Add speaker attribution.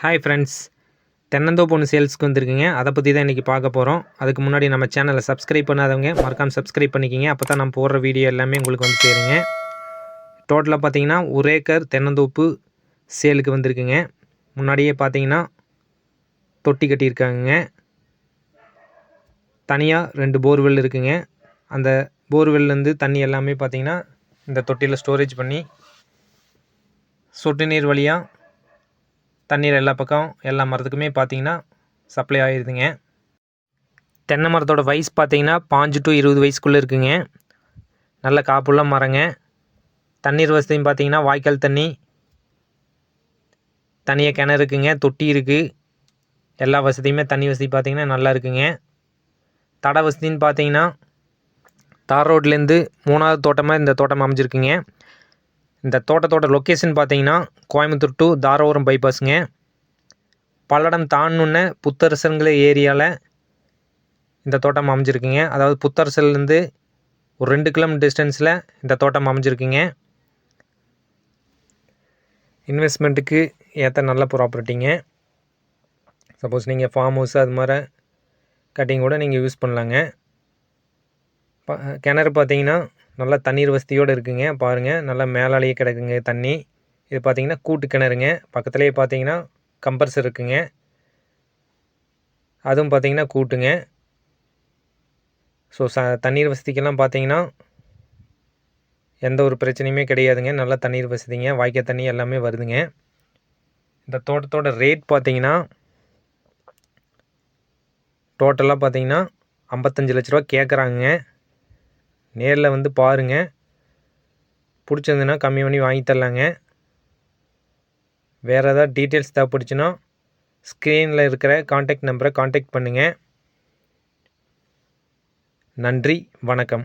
Speaker 1: Hi friends தென்னந்தோப்பு ஒன்று சேல்ஸ்க்கு வந்திருக்குங்க. அதை பற்றி தான் இன்றைக்கி பார்க்க போகிறோம் அதுக்கு முன்னாடி நம்ம சேனலை சப்ஸ்கிரைப் பண்ணாதவங்க மறக்காமல் சப்ஸ்கிரைப் பண்ணிக்கிங்க. அப்போ தான் நம்ம போடுற வீடியோ எல்லாமே உங்களுக்கு வந்து சேருங்க. டோட்டலாக பார்த்தீங்கன்னா ஒரு ஏக்கர் தென்னந்தோப்பு சேலுக்கு வந்திருக்குங்க. முன்னாடியே பார்த்தீங்கன்னா தொட்டி கட்டியிருக்காங்க தனியாக ரெண்டு போர்வெல் இருக்குங்க. அந்த போர்வெல்லேருந்து தண்ணி எல்லாமே பார்த்தீங்கன்னா இந்த தொட்டியில் ஸ்டோரேஜ் பண்ணி சொட்டு நீர் வழியாக தண்ணீர் எல்லா பக்கம் எல்லா மரத்துக்குமே பார்த்தீங்கன்னா சப்ளை ஆகிடுதுங்க தென்னை மரத்தோட வயசு பார்த்தீங்கன்னா பாஞ்சு டு இருபது வயசுக்குள்ளே இருக்குங்க. நல்ல காப்புள்ள மரங்க. தண்ணீர் வசதியும் பார்த்தீங்கன்னா வாய்க்கால் தண்ணி தனியாக கிணறு இருக்குங்க தொட்டி இருக்குது எல்லா வசதியுமே தண்ணி வசதி பார்த்தீங்கன்னா நல்லா இருக்குங்க. தடை வசதின்னு பார்த்தீங்கன்னா தார் ரோட்லேருந்து மூணாவது தோட்டமாக இந்த தோட்டம் அமைஞ்சிருக்குங்க. இந்த தோட்டத்தோட லொக்கேஷன் பார்த்தீங்கன்னா கோயம்புத்தூர் டு தாராபுரம் பைபாஸுங்க பல்லடம் தாண்டுன புத்தரசன்கிற ஏரியாவில் இந்த தோட்டம் அமைஞ்சிருக்குங்க. அதாவது புத்தரசல்லேருந்து ஒரு ரெண்டு கிலோமீட்டர் டிஸ்டன்ஸில் இந்த தோட்டம் அமைஞ்சிருக்குங்க. இன்வெஸ்ட்மெண்ட்டுக்கு ஏற்ற நல்ல ப்ராப்பர்ட்டிங்க சப்போஸ் நீங்கள் ஃபார்ம் ஹவுஸ் அது மாதிரி கட்டிங் கூட நீங்கள் யூஸ் பண்ணலாங்க. ப கிணறு பார்த்தீங்கன்னா நல்லா தண்ணீர் வசதியோடு இருக்குங்க பாருங்கள் நல்லா மேலாலேயே கிடக்குங்க தண்ணி. இது பார்த்தீங்கன்னா கூட்டு கிணறுங்க. பக்கத்துலேயே பார்த்தீங்கன்னா கம்பர்சர் இருக்குங்க. அதுவும் பார்த்தீங்கன்னா கூட்டுங்க. ஸோ ச தண்ணீர் வசதிக்கெல்லாம் பார்த்தீங்கன்னா எந்த ஒரு பிரச்சனையுமே கிடையாதுங்க. நல்லா தண்ணீர் வசதிங்க. வாய்க்க தண்ணி எல்லாமே வருதுங்க. இந்த தோட்டத்தோட ரேட் பார்த்திங்கன்னா டோட்டலாக பார்த்தீங்கன்னா ஐம்பத்தஞ்சு லட்ச ரூபா கேட்குறாங்க நேரில் வந்து பாருங்கள் பிடிச்சிருந்துன்னா கம்மி பண்ணி வாங்கி தரலாங்க. வேறு ஏதாவது டீட்டெயில்ஸ் தேவைப்படுச்சுன்னா ஸ்க்ரீனில் இருக்கிற காண்டாக்ட் நம்பரை காண்டாக்ட் பண்ணுங்கள் நன்றி வணக்கம்.